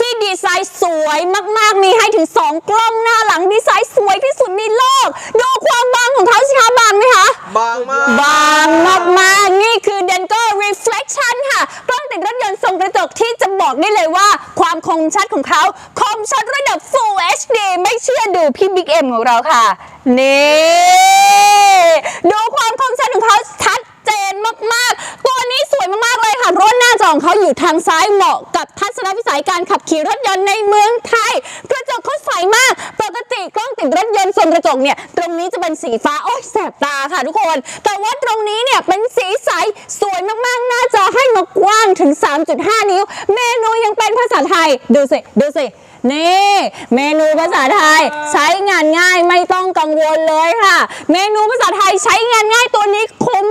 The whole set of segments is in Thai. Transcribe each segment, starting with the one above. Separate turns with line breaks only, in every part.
ที่ดีไซน์สวยมากๆ มีให้ถึง 2 กล้องหน้าหลังดีไซน์สวยที่สุดในโลก ดูความบางของเขาสิคะบางไหมคะ
บางมาก
บางมากๆ นี่คือ Denko Reflection ค่ะ กล้องติดรถยนต์ทรงกระจกที่จะบอกได้เลยว่า ความคมชัดของเขาคมชัดระดับ Full HD ไม่เชื่อดูพี่บิ๊กเอ็มของเราค่ะ นี่ ดูความ ของเขาอยู่ทางซ้ายเหมาะกับทัศนวิสัยการขับขี่รถยนต์ในเมืองไทย กระจกเขาใสมาก ปกติกล้องติดรถยนต์ทรงกระจกเนี่ย ตรงนี้จะเป็นสีฟ้า โอ้ยแสบตาค่ะทุกคน แต่ว่าตรงนี้เนี่ยเป็นสีใสสวยมากๆ หน้าจอให้มากว้างถึง 3.5 นิ้ว เมนูยังเป็นภาษาไทย ดูสิ ดูสินี่เมนูภาษาไทยใช้งานง่ายไม่ต้องกังวลเลยค่ะ เมนูภาษาไทยใช้งานง่ายตัวนี้คุ้ม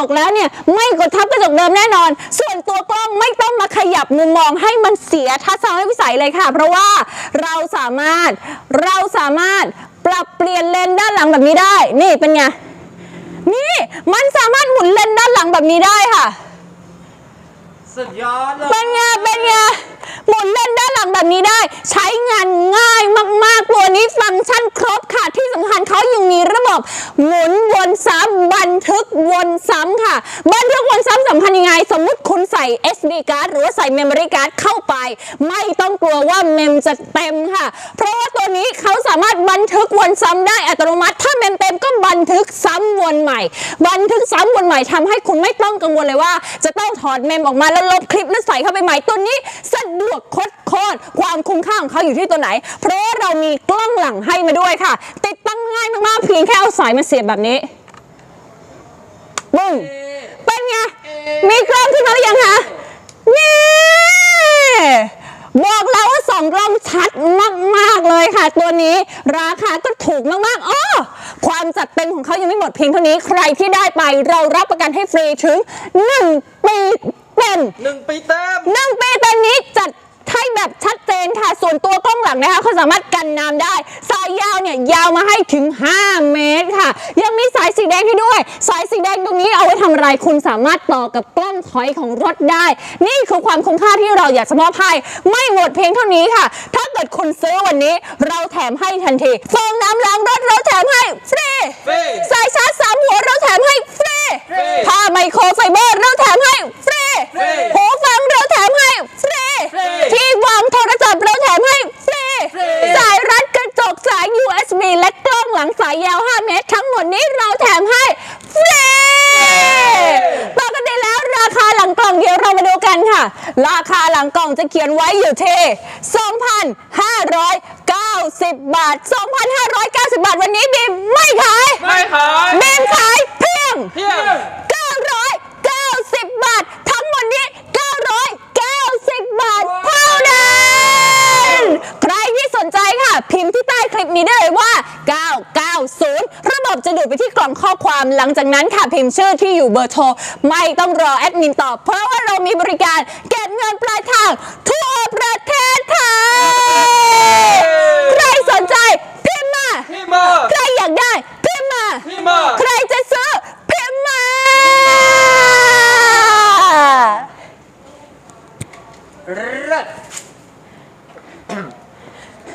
จกแล้วเนี่ยไม่กดทับกระจกเดิมแน่นอน ส่วนตัวกล้องไม่ต้องมาขยับมุมมองให้มันเสียทัศนวิสัยเลยค่ะ เพราะว่าเราสามารถเราสามารถปรับเปลี่ยนเลนส์ด้านหลังแบบนี้ได้ นี่เป็นไงนี่มันสามารถหมุนเลนส์ด้านหลังแบบนี้ได้ค่ะ
สุดยอดเลย
เป็นไงเป็นไงหมุนเล่นด้านหลังแบบนี้ได้ ใช้งานง่ายมากๆตัวนี้ฟังก์ชันครบค่ะที่สำคัญเขายังมีระ บบหมุนวนซ้ำบันทึกวนซ้ำค่ะ บันทึกวนซ้ำสำคัญยังไง สมมติคุณใส่ SD card หรือว่าใส่ memory card เข้าไป ไม่ต้องกลัวว่าเมมจะเต็มค่ะ เพราะว่าตัวนี้เขาสามารถบันทึกวนซ้ำได้อัตโนมัติ ถ้าเมมเต็มก็บันทึกซ้ำวนใหม่ บันทึกซ้ำวนใหม่ทำให้คุณไม่ต้องกังวลเลยว่า จะต้องถอดเมมออกมาแล้วลบคลิปแล้วใส่เข้าไปใหม่ตัวนี้สะดวกคตรโคตรความคุ้มค่าของเขาอยู่ที่ตัวไหน เพราะเรามีกล้องหลังให้มาด้วยค่ะ ติดตั้งง่ายมาก ยงแค่เอาสายมาเสียบแบบนี้บึ้งเป็นไง มีกล้องขึ้นมาหรือยังคะ นี่ บอกแล้วว่าสองกล้องชัดมากๆเลยค่ะ ตัวนี้ราคาก็ถูกมากๆอ้อความจัดเต็มของเขายังไม่หมดเพียงเท่านี้ ใครที่ได้ไปเรารับประกันให้ฟรีถึง 1 ปีเต็ม
หนึ่งปีเต็ม
หนึ่งปีเต็มนี้จัดให้แบบชัดเจนค่ะ ส่วน ตัวกล้องหลังนะคะเขาสามารถกันน้ำได้ สายยาวเนี่ยยาวมาให้ถึง 5 เมตรค่ะ ยังมีสายสีแดงให้ด้วย สายสีแดงตรงนี้เอาไว้ทำอะไรคุณสามารถต่อกับกล้องถอยของรถได้ นี่คือความคุ้มค่าที่เราอยากจะมอบให้ไม่หมดเพียงเท่านี้ค่ะ ถ้าเกิดคุณซื้อวันนี้เราแถมให้ทันทีฟองน้ำล้างรถเราแถมให้ฟรี
ฟรี
สายชาร์จสามหัวเราแถมให้ฟรี
ฟรี
ผ้าไมโครไฟเบอร์เราแถมให้ฟรี
ฟรี
หูฟังเราแถมให้ฟรี
ฟรี
ที่วางโทรศัพท์เราแถมให้ฟรี
ฟรี
สายรัดกระจกสาย USB และกล้องหลังสายยาว 5 เมตร ทั้งหมดนี้เราแถมให้ฟรี ปกติแล้วราคาหลังกล่องเดี๋ยวเรามาดูกันค่ะ ราคาหลังกล่องจะเขียนไว้อยู่ที่ 2,590 บาท 2,590 บาท วันนี้บีมไม่ขาย
ไม่ขาย
บีมขายเพียง
เพียง
990 บาท ทั้งหมดนี้ 990 บาทเท่านั้น ใครที่สนใจค่ะ พิมพ์ที่ใต้ คลิปนี้ได้เลยว่า 990 ระบบจะดูดไปที่กล่องข้อความหลังจากนั้นค่ะพิมพ์ชื่อที่อยู่เบอร์โทร ไม่ต้องรอแอดมินตอบ เพราะว่าเรามีบริการเก็บเงินปลายทางทั่ว